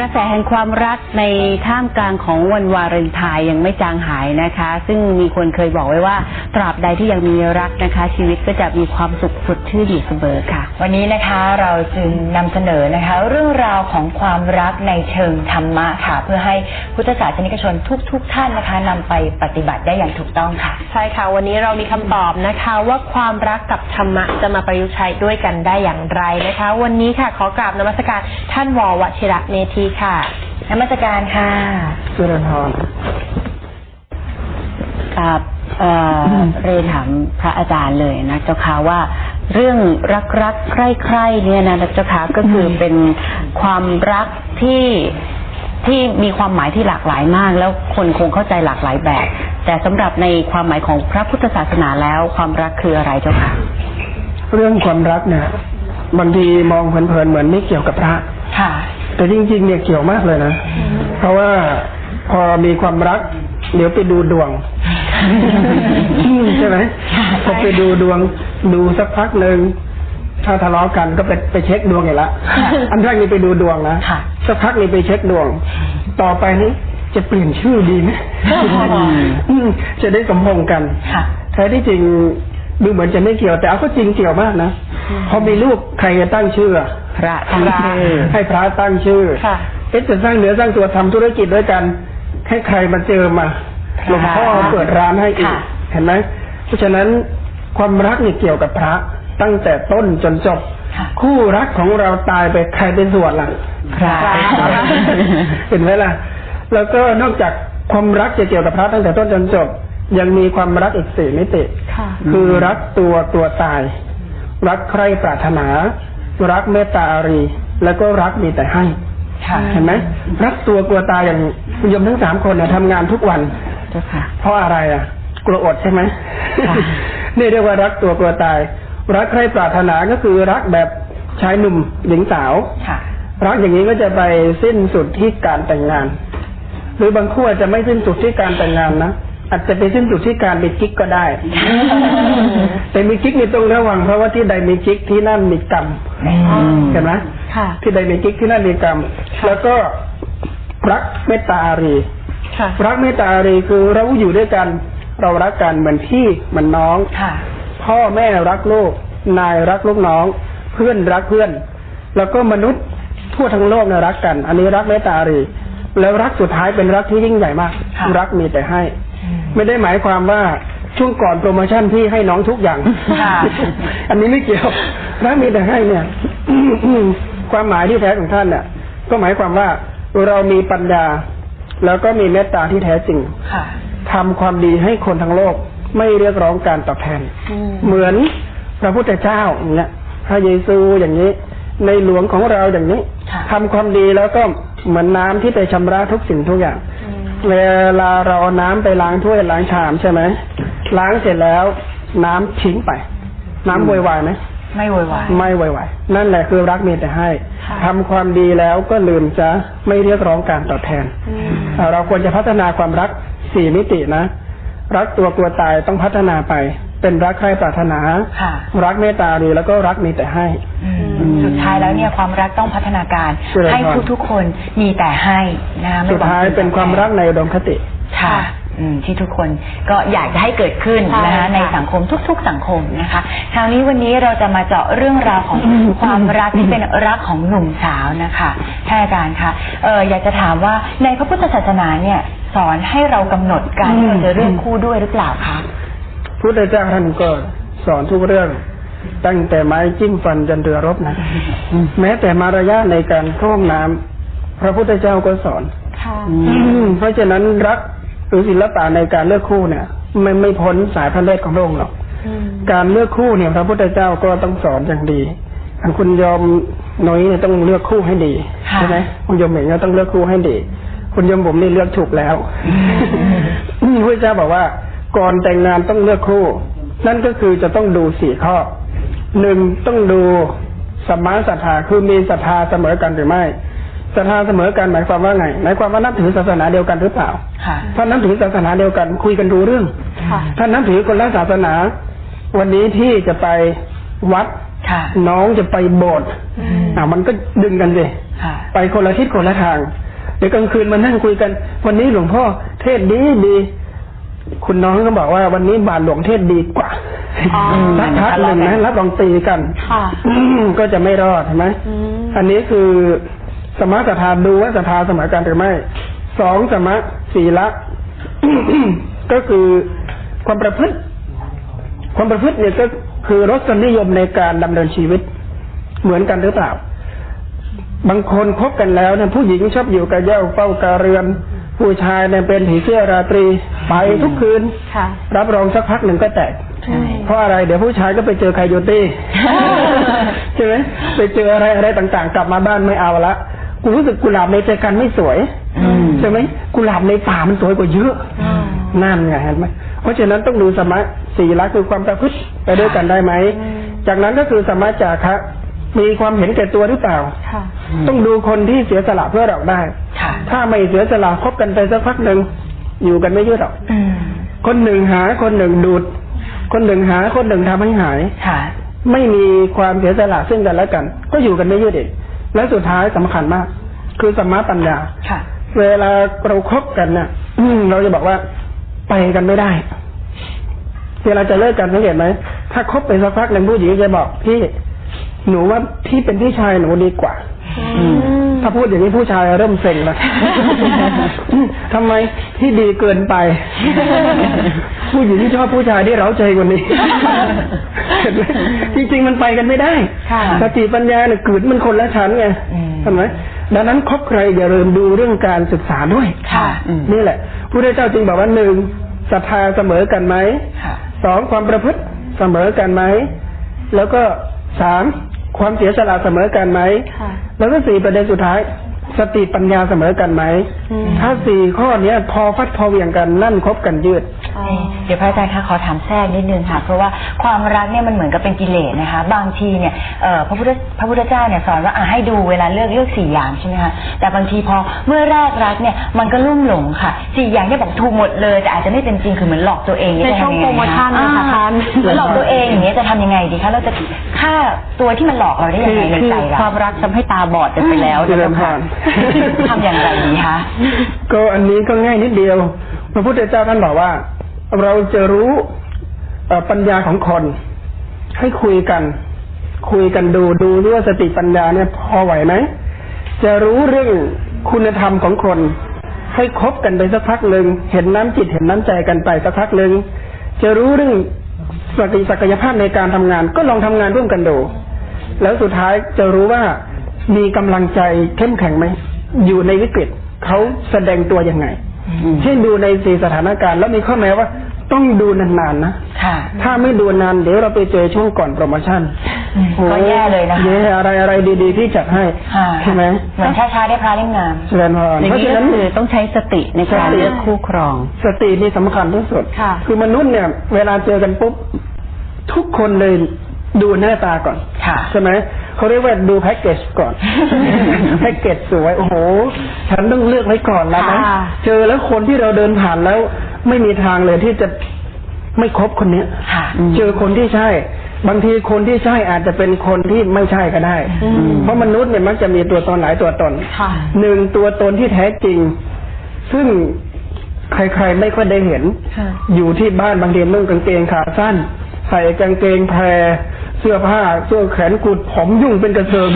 กระแสแห่งความรักในท่ามกลางของวันวาเลนไทน์ยังไม่จางหายนะคะ ซึ่งมีคนเคยบอกไว้ว่า ตราบใดที่ยังมีรักนะคะ ชีวิตก็จะมีความสุขสดชื่นอยู่เสมอค่ะ วันนี้นะคะเราจึงนำเสนอนะคะ เรื่องราวของความรักในเชิงธรรมะค่ะ เพื่อให้พุทธศาสนิกชนทุก ๆทท่านนะคะนำไปปฏิบัติได้อย่างถูกต้องค่ะ ใช่ค่ะ วันนี้เรามีคำตอบนะคะว่าความรักกับธรรมะจะมาประยุกต์ใช้ด้วยกันได้อย่างไรนะคะ วันนี้ค่ะขอกราบนมัสการท่านววชิระเมธีค่ะนมัสการค่ะเจริญพรครับเอ่อเรียนถามพระอาจารย์เลยนะเจ้าค่ะว่าเรื่องรักรักใคร่ใคร่ๆเนี่ยนะเจ้าค่ะก็คือเป็นความรักที่ที่มีความหมายที่หลากหลายมาก แล้วคนคงเข้าใจหลากหลายแบบ แต่สำหรับในความหมายของพระพุทธศาสนาแล้วความรักคืออะไรเจ้าค่ะ เรื่องความรักเนี่ยบางทีมองเพลินๆเหมือนไม่เกี่ยวกับพระค่ะ แต่จริงๆเนี่ยเกี่ยวมากเลยนะ เพราะว่าพอมีความรัก เดี๋ยวไปดูดวงใช่ไหมพอไปดูดวงดูสักพักหนึ่งถ้าทะเลาะกันก็ไปไปเช็คดวงอีกละอันแรกนี่ไปดูดวงนะค่ะสักพักนี่ไปเช็คดวง ต่อไปนี้จะเปลี่ยนชื่อดีไหมอืมจะได้สมพงษ์กันค่ะแท้ที่จริงดูเหมือนจะไม่เกี่ยวแต่เอาก็จริงเกี่ยวมากนะพอมีลูกใครจะตั้งชื่ออะ พระตั้งชื่อให้พระตั้งชื่อค่ะเอ๊ะจะสร้างเนื้อสร้างตัวทำธุรกิจด้วยกันให้ใครมาเจอมาหลวงพ่อเปิดร้านให้อีกค่ะเห็นไหมเพราะฉะนั้นความรักนี่เกี่ยวกับพระตั้งแต่ต้นจนจบค่ะคู่รักของเราตายไปใครเป็นส่วนล่ะพระเห็นไหมล่ะ แล้วก็นอกจากความรักจะเกี่ยวกับพระตั้งแต่ต้นจนจบ ยังมีความรักอีกสี่มิติค่ะคือรักตัวตัวตาย รักใครปรารถนา รักเมตตาอารี แล้วก็รักมีแต่ให้ค่ะเห็นไหมรักตัวกลัวตายอย่างคุณโยมทั้งสามคนเนี่ยทำงานทุกวันเจ้าค่ะเพราะอะไรอะ กลัวอดใช่ไหมค่ะนี่เรียกว่ารักตัวกลัวตาย รักใครปรารถนาก็คือรักแบบชายหนุ่มหญิงสาวค่ะรักอย่างนี้ก็จะไปสิ้นสุดที่การแต่งงาน หรือบางคู่อาจจะไม่สิ้นสุดที่การแต่งงานนะอาจจะไปสิ้นสุดที่การมีกิ๊กก็ได้ แต่มีกิ๊กนี่ต้องระวังเพราะว่าที่ใดมีกิ๊กที่นั่นมีกรรม เห็นไหมค่ะที่ใดมีกิ๊กที่นั่นมีกรรม แล้วก็รักเมตตาอารีค่ะรักเมตตาอารีคือเราอยู่ด้วยกัน เรารักกันเหมือนพี่เหมือนน้องค่ะ พ่อแม่รักลูก นายรักลูกน้อง เพื่อนรักเพื่อน แล้วก็มนุษย์ทั่วทั้งโลกเนี่ยรักกัน อันนี้รักเมตตาอารี แล้วรักสุดท้ายเป็นรักที่ยิ่งใหญ่มากค่ะรักมีแต่ให้ ไม่ได้หมายความว่าช่วงก่อนโปรโมชั่นพี่ให้น้องทุกอย่างค่ะอันนี้ไม่เกี่ยว รักมีแต่ให้เนี่ยความหมายที่แท้ของท่านเนี่ยก็หมายความว่าเรามีปัญญา แล้วก็มีเมตตาที่แท้จริงค่ะทำความดีให้คนทั้งโลกไม่เรียกร้องการตอบแทน เหมือนพระพุทธเจ้าอย่างเงี้ยพระเยซูอย่างนี้ ในหลวงของเราอย่างนี้ค่ะทำความดีแล้วก็เหมือนน้ำที่ไปชำระทุกสิ่งทุกอย่าง เวลาเราเอาน้ำไปล้างถ้วยล้างชามใช่ไหมล้างเสร็จแล้ว น้ำทิ้งไป น้ำโวยวายไหม ไม่โวยวายไม่โวยวายนั่นแหละคือรักมีแต่ให้ทำความดีแล้วก็ลืมจะไม่เรียกร้องการตอบแทนเอ่อเราควรจะพัฒนาความรักสี่มิตินะ รักตัวกลัวตายต้องพัฒนาไป เป็นรักใครปรารถนาค่ะรักเมตตาดีแล้วก็รักมีแต่ให้อืมสุดท้ายแล้วเนี่ยความรักต้องพัฒนาการเจริญพรให้ทุกๆคนมีแต่ให้นะคะไม่สุดหวังท้ายสิ่งเป็นความรักตอบแในอุดมคติทนค่ะ อืมที่ทุกคนก็อยากจะให้เกิดขึ้นใช่นะคะค่ะในสังคมทุก ๆ สังคมนะคะ คราวนี้วันนี้เราจะมาเจาะเรื่องราวของความรักที่เป็นรักของหนุ่มสาวนะคะท่านอาจารย์คะเอออยากจะถามว่าในพระพุทธศาสนาเนี่ยสอนให้เรากำหนดการที่เราจะเลือกคู่ด้วยหรือเปล่าคะ พุทธเจ้าท่านก็สอนทุกเรื่อง ตั้งแต่ไม้จิ้มฟันจนเรือรบนะ แม้แต่มารยาทในการเข้าห้องน้ำพระพุทธเจ้าก็สอน ค่ะเพราะฉะนั้นรัก หรือศิลปะในการเลือกคู่เนี่ยไม่ไม่พ้นสายพระเนตรของพระองค์หรอกการเลือกคู่เนี่ยพระพุทธเจ้าก็ต้องสอนอย่างดีอันคุณยอมน้อยเนี่ยต้องเลือกคู่ให้ดีค่ะใช่ไหมคุณยอมเหม่งก็ต้องเลือกคู่ให้ดี คุณยอมผมนี่เลือกถูกแล้วพระเจ้าบอกว่า ก่อนแต่งงานต้องเลือกคู่ นั่นก็คือจะต้องดูสี่ข้อหนึ่งต้องดูสมมาศรัทธาคือมีศรัทธาเสมอกันหรือไม่ ศรัทธาเสมอกันหมายความว่าไงหมายความว่านับถือศาสนาเดียวกันหรือเปล่าค่ะถ้านับถือศาสนาเดียวกันคุยกันรู้เรื่องค่ะถ้านับถือคนละศาสนา วันนี้ที่จะไปวัดค่ะน้องจะไปโบสถ์อ่ามันก็ดึงกันสิค่ะไปคนละทิศคนละทางเดี๋ยวกลางคืนมานั่งคุยกัน วันนี้หลวงพ่อเทศดีดี คุณน้องก็บอกว่าวันนี้บาทหลวงเทศดีกว่าอ๋อสักพักหนึ่งนะรับรองตีกันค่ะก็จะไม่รอดใช่ไหมอืมอันนี้คือ สมะสถาดูว่าสถาเสมอกันหรือไม่สองสมะสีละ ก็คือความประพฤติ ความประพฤติเนี่ยก็คือรสนิยมในการดำเนินชีวิต เหมือนกันหรือเปล่า บางคนคบกันแล้วเนี่ยผู้หญิงชอบอยู่กับเหย้าเฝ้ากาเรือน ผู้ชายเนี่ยเป็นผีเสื้อราตรีไปทุกคืนค่ะรับรองสักพักหนึ่งก็แตกใช่เพราะอะไรเดี๋ยวผู้ชายก็ไปเจอไคโยตี้ใช่ไหมไปเจออะไรอะไรต่างๆ กลับมาบ้านไม่เอาละ กูรู้สึกกุหลาบในใจกันไม่สวยอืมใช่ไหมกุหลาบในป่ามันสวยกว่าเยอะนั่นไงเห็นไหมเพราะฉะนั้นต้องดูสมะสี่ละคือความประพฤติไปด้วยกันได้ไหมจากนั้นก็คือสมะจาคะมีความเห็นแก่ตัวหรือเปล่าค่ะต้องดูคนที่เสียสละเพื่อเราได้ค่ะถ้าไม่เสียสละคบกันไปสักพักหนึ่งอยู่กันไม่ยืดหรอกอืมคนหนึ่งหาคนหนึ่งดูด คนหนึ่งหาคนหนึ่งทำให้หายค่ะไม่มีความเสียสละซึ่งกันและกัน ก็อยู่กันไม่ยืดอีก และสุดท้ายสำคัญมาก คือสมมาปัญญาค่ะเวลาเราคบกันเนี่ยอืมเราจะบอกว่าไปกันไม่ได้ เวลาจะเลิกกันสังเกตไหมถ้าคบไปสักพักหนึ่งผู้หญิงจะบอกพี่ หนูว่าพี่เป็นพี่ชายหนูดีกว่า ถ้าพูดอย่างนี้ผู้ชายเริ่มเซ็งแล้วทำไมที่ดีเกินไป ผู้หญิงที่ชอบผู้ชายที่เร้าใจกว่านี้เห็นไหมจริง ๆ มันไปกันไม่ได้ค่ะสติปัญญาเนี่ยกืดมันคนละชั้นไงอืมเห็นไหมดังนั้นคบใครอย่าลืมดูเรื่องการศึกษาด้วยค่ะนี่แหละพระเจ้าจึงบอกว่าหนึ่งศรัทธาเสมอกันไหมค่ะสองความประพฤติเสมอกันไหมแล้วก็สาม ความเสียสละเสมอกันไหมค่ะแล้วก็สี่ประเด็นสุดท้าย สติปัญญาเสมอกันไหมอืมถ้าสี่ข้อเนี้ยพอฟัดพอเหวี่ยงกันนั่นคบกันยืดอ๋อ เดี๋ยวพระอาจารย์คะขอถามแทรกนิดนึงค่ะเพราะว่าความรักเนี่ยมันเหมือนกับเป็นกิเลสนะคะ บางทีเนี่ยเอ่อพระพุทธพระพุทธเจ้าเนี่ยสอนว่าอะให้ดูเวลาเลือกเลือกสี่อย่างใช่ไหมคะแต่บางทีพอเมื่อแรกรักเนี่ยมันก็ลุ่มหลงค่ะสี่อย่างที่บอกถูกหมดเลย แต่อาจจะไม่เป็นจริงคือเหมือนหลอกตัวเองในช่วงจะทำยังไงโปรโมชั่นนะคะอ่าท่านเหมือนหลอกตัวเองอย่างเงี้ยจะทำยังไงดีคะเราจะฆ่าตัวที่มันหลอกเราได้ยัคืงอไงในคือใจเราความรักทำให้ตาบอดกันไปแล้วเจรินะญพคะรทำอย่างไรดีคะก็อันนี้ก็ง่ายนิดเดียวพระพุทธเจ้าท่านบอกว่า เราจะรู้ปัญญาของคนให้คุยกัน คุยกันดูดูด้วยว่าสติปัญญาเนี่ยพอไหวไหมจะรู้เรื่องคุณธรรมของคน ให้คบกันไปสักพักหนึ่งเห็นน้ำจิตเห็นน้ำใจกันไปสักพักหนึ่งจะรู้เรื่องสติศักยภาพในการทำงาน ก็ลองทำงานร่วมกันดู แล้วสุดท้ายจะรู้ว่ามีกำลังใจเข้มแข็งไหมอยู่ในวิกฤตเขาแสดงตัวยังไง เช่นดูในสี่สถานการณ์แล้วมีข้อแม้ว่าต้องดูนานๆนะค่ะ ถ้าไม่ดูนานเดี๋ยวเราไปเจอช่วงก่อนโปรโมชั่นอืมก็แย่เลยนะคะแย่อะไรอะไรดีๆที่จัดให้ค่ะใช่ไหมเหมือนช้าๆได้พระเล่มงามเจริญพรอย่างเพราะนี้ฉะก็นั้นคือต้องใช้สติในการสติเลือกคู่ครอง สตินี่สำคัญที่สุดค่ะคือมนุษย์เนี่ย เวลาเจอกันปุ๊บทุกคนเลยดูหน้าตาก่อนค่ะใช่ไหม เขาเรียกว่าดูแพ็กเกจก่อน แพ็กเกจสวยโอ้โห ฉันต้องเลือกไว้ก่อนแล้วนะค่ะเจอแล้วคนที่เราเดินผ่านแล้วไม่มีทางเลยที่จะไม่คบคนเนี้ยค่ะเจอคนที่ใช่ บางทีคนที่ใช่อาจจะเป็นคนที่ไม่ใช่ก็ได้ เพราะมนุษย์เนี่ยมักจะมีตัวตนหลายตัวตนค่ะหนึ่งตัวตนที่แท้จริง ซึ่งใครๆไม่ค่อยได้เห็นค่ะอยู่ที่บ้านบางทีนุ่งกางเกงขาสั้น ใส่กางเกงแพร เสื้อผ้าเสื้อแขนกุดผมยุ่งเป็นกระเซิง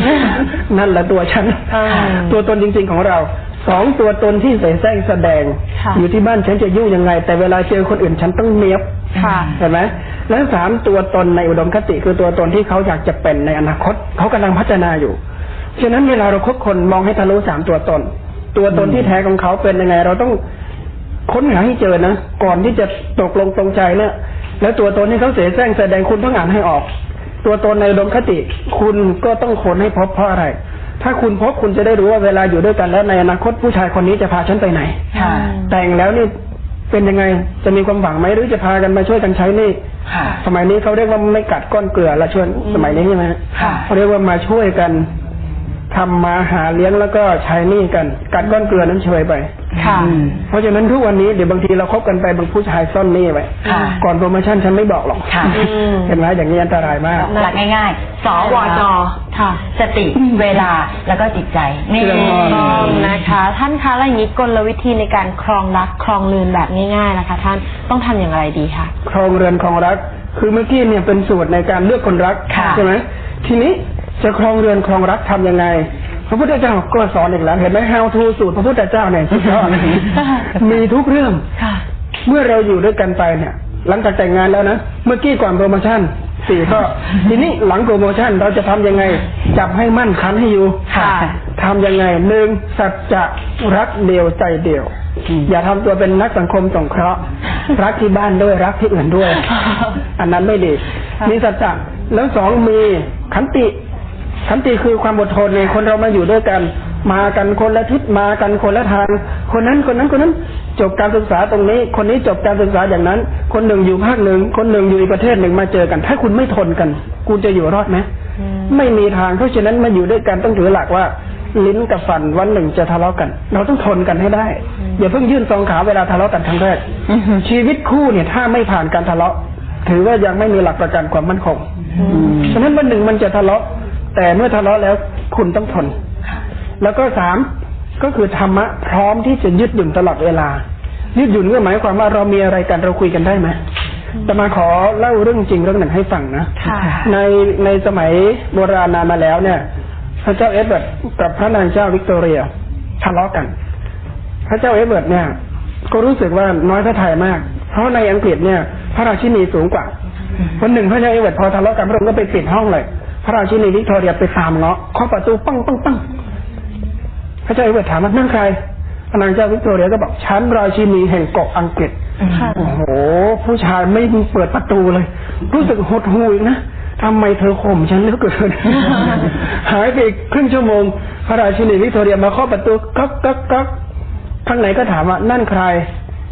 นั่นแหละตัวฉันอ่าตัวตนจริง ๆของเราสองตัวตนที่ใส่แซงแสดงค่ะอยู่ที่บ้านฉันจะยุ่งยังไง แต่เวลาเจอคนอื่นฉันต้องเนี้ยบค่ะเห็นไหมแล้วสามตัวตนในอุดมคติคือตัวตนที่เขาอยากจะเป็นในอนาคตเขากำลังพัฒนาอยู่ฉะนั้นเวลาเราคบคนมองให้ทะลุสามตัวตน ตัวตนที่แท้ของเขาเป็นยังไง เราต้องค้นหาให้เจอนะก่อนที่จะตกลงตรงใจเนี่ยแล้วตัวตนที่เขาเสียแซงแสดงคุณต้องอ่านให้ออก ตัวตนในอุดมคติ คุณก็ต้องค้นให้พบเพราะอะไร ถ้าคุณพบคุณจะได้รู้ว่าเวลาอยู่ด้วยกันแล้วในอนาคตผู้ชายคนนี้จะพาฉันไปไหนค่ะแต่งแล้วนี่เป็นยังไงจะมีความหวังไหมหรือจะพากันมาช่วยกันใช้หนี่ค่ะสมัยนี้เขาเรียกว่าไม่กัดก้อนเกลือละชวนสมัยนี้ใช่ไหมค่ะเขาเรียกว่ามาช่วยกัน ทำมาหาเลี้ยงแล้วก็ใช้หนี้กันกัดก้อนเกลือนั้นเฉยไป ค่ะ เพราะฉะนั้นทุกวันนี้เดี๋ยวบางทีเราคบกันไปบางผู้ชายซ่อนหนี้ไว้ค่ะก่อนโปรโมชั่นฉันไม่บอกหรอกค่ะอืมเห็นไหมอย่างนี้อันตรายมากหลักง่ายๆสวจค่ะสติเวลาแล้วก็จิตใจนี่เรื่องถูกต้องนะคะ ท่านคะแล้วอย่างนี้กลวิธีในการครองรักครองลืนแบบง่ายๆนะคะ ท่านต้องทำอย่างไรดีคะครองเรือนครองรัก คือเมื่อกี้เนี่ยเป็นสูตรในการเลือกคนรักค่ะใช่ไหมทีนี้ จะครองเรือนครองรักทำยังไง พระพุทธเจ้าก็สอนอีกแล้ว เห็นไหม how to สูตรพระพุทธเจ้าเนี่ยสุดยอดมีทุกเรื่องค่ะเมื่อเราอยู่ด้วยกันไปเนี่ย หลังจากแต่งงานแล้วนะ เมื่อกี้ก่อนโปรโมชั่นสี่ข้อทีนี้หลังโปรโมชั่นเราจะทำยังไง จับให้มั่นคันให้อยู่ค่ะทำยังไงหนึ่งสัจจะรักเดียวใจเดียว อย่าทำตัวเป็นนักสังคมสงเคราะห์ รักที่บ้านด้วยรักที่อื่นด้วย อันนั้นไม่ดีมีสัจจะแล้วสองมีขันติ ขันติคือความอดทนในคนเรามาอยู่ด้วยกัน มากันคนละทิศมากันคนละทาง คนนั้นคนนั้นคนนั้นจบการศึกษาตรงนี้ คนนี้จบการศึกษาอย่างนั้น คนหนึ่งอยู่ภาคหนึ่ง คนหนึ่งอยู่อีกประเทศหนึ่งมาเจอกัน ถ้าคุณไม่ทนกัน คุณจะอยู่รอดไหมไม่มีทางเพราะฉะนั้นมาอยู่ด้วยกันต้องถือหลักว่า ลิ้นกับฟันวันหนึ่งจะทะเลาะกัน เราต้องทนกันให้ได้ อย่าเพิ่งยื่นสองขาเวลาทะเลาะกันครั้งแรกชีวิตคู่เนี่ยถ้าไม่ผ่านการทะเลาะ ถือว่ายังไม่มีหลักประกันความมั่นคงฉะนั้นวันหนึ่งมันจะทะเลาะ แต่เมื่อทะเลาะแล้วคุณต้องทน แล้วก็สามก็คือธรรมะพร้อมที่จะยืดหยุ่นตลอดเวลา ยืดหยุ่นก็หมายความว่าเรามีอะไรกันเราคุยกันได้ไหมแต่มาขอเล่าเรื่องจริงเรื่องหนึ่งให้ฟังนะค่ะในในสมัยโบราณนานมาแล้วเนี่ย พระเจ้าเอ็ดเวิร์ดกับพระนางเจ้าวิกตอเรียทะเลาะกัน พระเจ้าเอ็ดเวิร์ดเนี่ย ก็รู้สึกว่าน้อยพระทัยมาก เพราะในอังกฤษเนี่ย พระราชินีสูงกว่าวันหนึ่งพระเจ้าเอ็ดเวิร์ดพอทะเลาะกันพระองค์ก็ไปปิดห้องเลย พระราชินีวิกตอเรียไปตามเงาะเคาะประตูปังปังปังพระเจ้าเอ็ดเวิร์ดถามว่านั่นใครพระนางเจ้าวิกตอเรียก็บอกฉันราชินีแห่งเกาะอังกฤษค่ะโอ้โห ผู้ชายไม่เปิดประตูเลย รู้สึกหดหูอีกนะทำไมเธอข่มฉันเหลือเกินหายไปอีกครึ่งชั่วโมง พระราชินีวิกตอเรียมาเคาะประตูก๊อกก๊อกก๊อกข้างในก็ถามว่านั่นใคร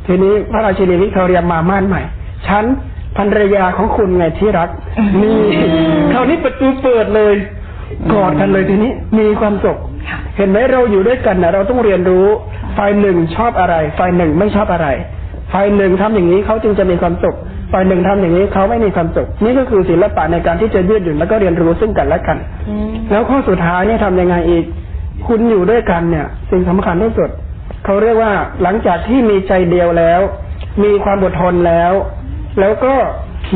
ทีนี้พระราชินีวิกตอเรียมาม่านใหม่ ฉัน ภรรยาของคุณไงที่รัก นี่คราวนี้ประตูเปิดเลยกอดกันเลยทีนี้ มีความสุขเห็นไหมเราอยู่ด้วยกันนะเราต้องเรียนรู้ฝ่ายหนึ่งชอบอะไรฝ่ายหนึ่งไม่ชอบอะไรฝ่ายหนึ่งทำอย่างนี้เขาจึงจะมีความสุขฝ่ายหนึ่งทำอย่างนี้เขาไม่มีความสุขนี่ก็คือศิลปะในการที่จะยืดหยุ่นแล้วก็เรียนรู้ซึ่งกันและกัน แล้วข้อสุดท้ายเนี่ยทำยังไงอีก คุณอยู่ด้วยกันเนี่ย สิ่งสำคัญที่สุดเขาเรียกว่าหลังจากที่มีใจเดียวแล้ว มีความอดทนแล้ว แล้วก็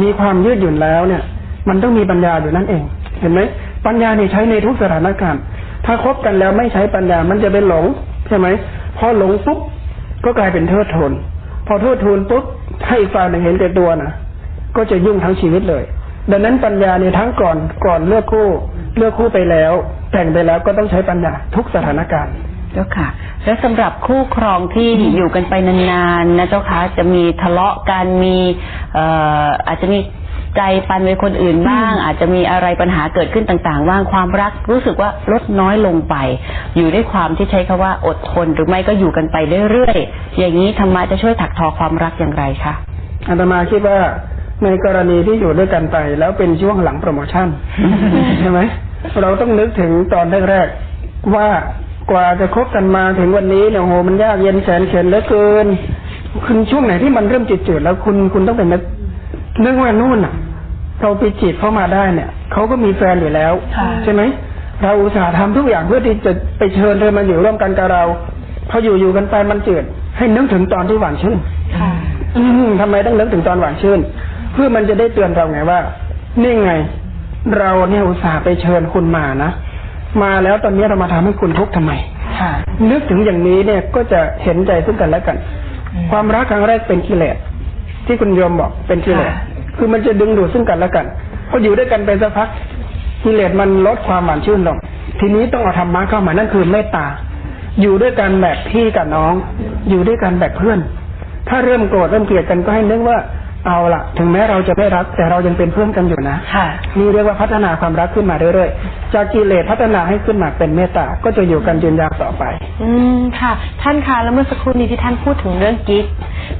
มีความยืดหยุ่นแล้วเนี่ย มันต้องมีปัญญาอยู่นั่นเอง เห็นไหมปัญญาเนี่ยใช้ในทุกสถานการณ์ ถ้าคบกันแล้วไม่ใช้ปัญญามันจะเป็นหลงใช่ไหมพอหลงปุ๊บก็กลายเป็นเทิดทูนพอเทิดทูนปุ๊บให้อีกฝ่ายหนึ่งเห็นแก่ตัวนะก็จะยุ่งทั้งชีวิตเลย ดังนั้นปัญญาเนี่ยทั้งก่อนก่อนเลือกคู่ เลือกคู่ไปแล้ว แต่งไปแล้วก็ต้องใช้ปัญญาทุกสถานการณ์ เจ้าค่ะ แล้วสำหรับคู่ครองที่อยู่กันไปนานๆนะเจ้าค่ะจะมีทะเลาะกันมีเอ่ออาจจะมีใจปันไปคนอื่นบ้าง อาจจะมีอะไรปัญหาเกิดขึ้นต่างๆบ้างความรักรู้สึกว่าลดน้อยลงไป อยู่ด้วยความที่ใช้คาว่าอดทนหรือไม่ก็อยู่กันไปเรื่อยๆอย่างนี้ธรรมะจะช่วยถักทอความรักอย่างไรคะอาตมาคิดว่าในกรณีที่อยู่ด้วยกันไป แล้วเป็นช่วงหลังโปรโมชั่นใช่ไหมเราต้องนึกถึงตอนแรกๆว่า กว่าจะคบกันมาถึงวันนี้เนี่ยโหมันยากเย็นแสนเข็ญเหลือเกินคุณช่วงไหนที่มันเริ่มจืดๆแล้วคุณคุณต้องเป็นนึกนึกว่านู่นน่ะ เราไปจีบเข้ามาได้เนี่ยเขาก็มีแฟนอยู่แล้วค่ะใช่ไหมเราอุตส่าห์ทำทุกอย่างเพื่อที่จะไปเชิญเธอมาอยู่ร่วมกันกับเราพออยู่อยู่ๆกันไปมันจืด ให้นึกถึงตอนที่หวานชื่นค่ะอืมทำไมต้องนึกถึงตอนหวานชื่น เพื่อมันจะได้เตือนเราไงว่า นี่ไง เราเนี่ยอุตส่าห์ไปเชิญคุณมานะ มาแล้วตอนนี้เรามาทำให้คุณทุกข์ทำไมค่ะนึกถึงอย่างนี้เนี่ยก็จะเห็นใจซึ่งกันและกัน ความรักครั้งแรกเป็นกิเลสที่คุณโยมบอกเป็นกิเลสค่ะคือมันจะดึงดูดซึ่งกันและกันพออยู่ด้วยกันไปสักพักกิเลสมันลดความหวานชื่นลง ทีนี้ต้องเอาธรรมะเข้ามานั่นคือเมตตา อยู่ด้วยกันแบบพี่กับน้อง อยู่ด้วยกันแบบเพื่อน ถ้าเริ่มโกรธเริ่มเกลียดกันก็ให้นึกว่า เอาละถึงแม้เราจะไม่รัก แต่เรายังเป็นเพื่อนกันอยู่นะค่ะนี่เรียกว่าพัฒนาความรักขึ้นมาเรื่อยๆ จากกิเลสพัฒนาให้ขึ้นมาเป็นเมตตา ก็จะอยู่กันยืนยาวต่อไป อืมค่ะ ท่านคะแล้วเมื่อสักครู่นี้ที่ท่านพูดถึงเรื่องกิ๊ก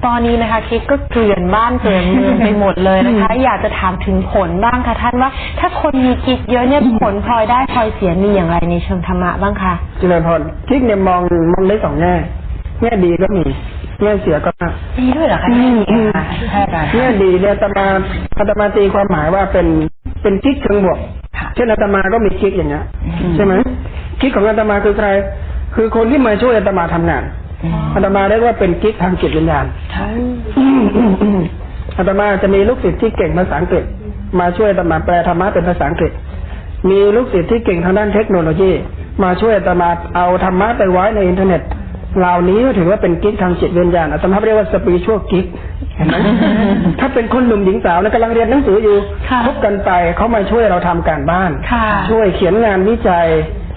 ตอนนี้นะคะคิดก็เกลื่อนบ้านเกลื่อนเมืองไปหมดเลยนะคะ อยากจะถามถึงผลบ้างค่ะท่านว่า ถ้าคนมีกิ๊กเยอะเนี่ยผลพลอยได้พลอยเสียมีอย่างไรในเชิงธรรมะบ้างคะเจริญพรคิกเนี่ยมองมองได้สองแง่แง่ดีก็มี แง่เสียก็มากดีด้วยเหรอคะอืมอืมท่านอาจารย์แง่ดีเนี่ยอาตมาอาตมาตีความหมายว่าเป็นเป็นกิ๊กเชิงบวกค่ะเช่นอาตมาก็มีกิ๊กอย่างเงี้ยใช่ไหมกิ๊กของอาตมาคือใคร คือคนที่มาช่วยอาตมาทำงานอาตมาเรียกว่าเป็นกิ๊กทางจิตวิญญาณค่ะอาตมาจะมีลูกศิษย์ที่เก่งภาษาอังกฤษ มาช่วยอาตมาแปลธรรมะเป็นภาษาอังกฤษ มีลูกศิษย์ที่เก่งทางด้านเทคโนโลยี มาช่วยอาตมาเอาธรรมะไปไว้ในอินเทอร์เน็ต เหล่านี้ก็ถือว่าเป็นกิ๊กทางจิตวิญญาณอาตมาเรียกว่าสปีชั่วกิ๊กเห็นไหมถ้าเป็นคนหนุ่มหญิงสาวนะกำลังเรียนหนังสืออยู่ค่ะคบกันไปเขามาช่วยเราทำการบ้านค่ะช่วยเขียนงานวิจัย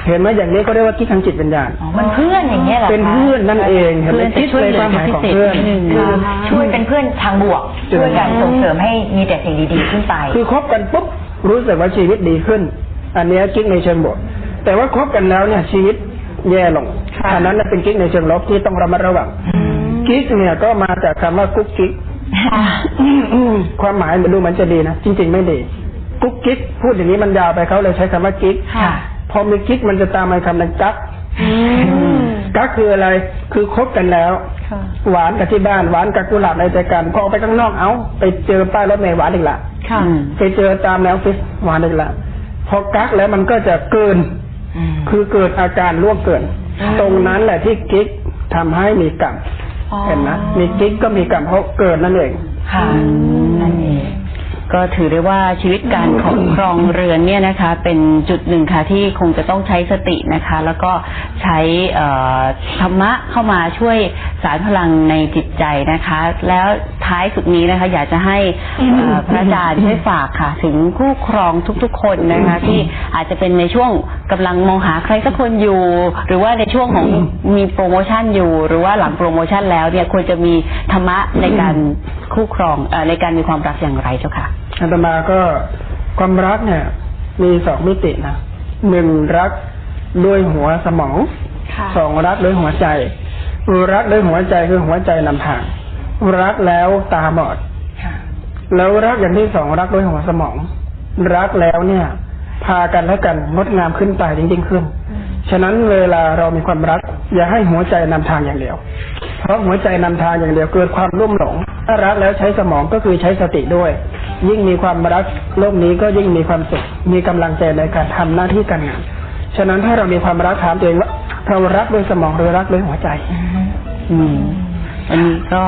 เห็นไหมอย่างนี้ก็เรียกว่ากิ๊กทางจิตวิญญาณอ๋อมันเพื่อนอย่างเงี้ยเหรอคะเป็นเพื่อนนั่นเองเห็นไหมเพื่อนจะคิดช่วยในเหลือความหมายของพิเศษเพื่อนนิดนึงคือช่วยเป็นเพื่อนทางบวกช่วยกันส่งเสริมให้มีแต่สิ่งดีๆขึ้นไป คือคบกันปุ๊บรู้สึกว่าชีวิตดีขึ้น อันเนี้ยกิ๊กในเชิงบวกแต่ว่าคบกันแล้วเนี่ยชีวิตแย่ลงค่ะ อันนั้นน่ะเป็นกิ๊กในเชิงลบที่ต้องระมัดระวังกิ๊กเนี่ยก็มาจากคำว่ากุ๊กกิ๊กความหมายมันดูเหมันจะดีนะจริง ๆ ไม่ดีกุ๊กกิ๊กพูดอย่างนี้มันยาวไปเขาเลยใช้คำว่ากิ๊กค่ะพอมีกิ๊กมันจะตามมาคำนึงกั๊กอืมกั๊กคืออะไรคือคบกันแล้วค่ะหวานกับที่บ้านหวานกับกุหลาบในใจกันพอออกไปข้างนอกเอาไปเจอป้ายรถเมล์หวานอีกละค่ะอืมไปเจอตามแนวฟิสหวานอีกละพอกักแล้วมันก็จะเกินอืมคือเกิดอาการล่วงเกิน ตรงนั้นแหละที่กิ๊กทำให้มีกรรมอ๋อเห็นนะมีกิ๊กก็มีกรรมเพราะเกิดนั่นเองค่ะนั่นเองก็ถือได้ว่าชีวิตการของครองเรือนเนี่ยนะคะ เป็นจุดหนึ่งค่ะที่คงจะต้องใช้สตินะคะ แล้วก็ใช้เอ่อธรรมะเข้ามาช่วยสารพลังในจิตใจนะคะ แล้ว ท้ายสุดนี้นะคะ อยากจะให้เอ่อพระอาจารย์ช่วยฝากค่ะ ถึงคู่ครองทุกๆ คนนะคะ ที่อาจจะเป็นในช่วงกำลังมองหาใครสักคนอยู่ หรือว่าในช่วงของมีโปรโมชั่นอยู่ หรือว่าหลังโปรโมชั่นแล้วเนี่ยควรจะมีธรรมะในการคู่ครองเอ่อในการมีความรักอย่างไรเจ้าค่ะ อาตมาก็ความรักเนี่ย มีสองมิตินะหนึ่งรักด้วยหัวสมองค่ะ สองรักด้วยหัวใจรักด้วยหัวใจคือหัวใจนำทาง รักแล้วตาบอดค่ะแล้วรักอย่างที่สองรักด้วยหัวสมอง รักแล้วเนี่ย พากันและกันงดงามขึ้นไปจริงๆขึ้น ฉะนั้นเวลาเรามีความรัก อย่าให้หัวใจนำทางอย่างเดียว เพราะหัวใจนำทางอย่างเดียวเกิดความรุ่มหลง ถ้ารักแล้วใช้สมองก็คือใช้สติด้วย ยิ่งมีความรักโลกนี้ก็ยิ่งมีความสุข มีกำลังใจในการทำหน้าที่การงานฉะนั้นถ้าเรามีความรักถามตัวเองว่าเรารักด้วยสมองหรือรักด้วยหัวใจ อืมวันนี้ก็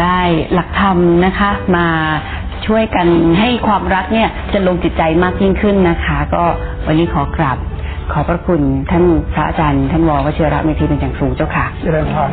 ได้หลักธรรมนะคะ มาช่วยกันให้ความรักเนี่ยจะลงจิตใจมากยิ่งขึ้นนะคะ ก็วันนี้ขอกราบขอพระคุณท่านพระอาจารย์ท่านววชิระเมธีเป็นอย่างสูงเจ้าค่ะเจริญพร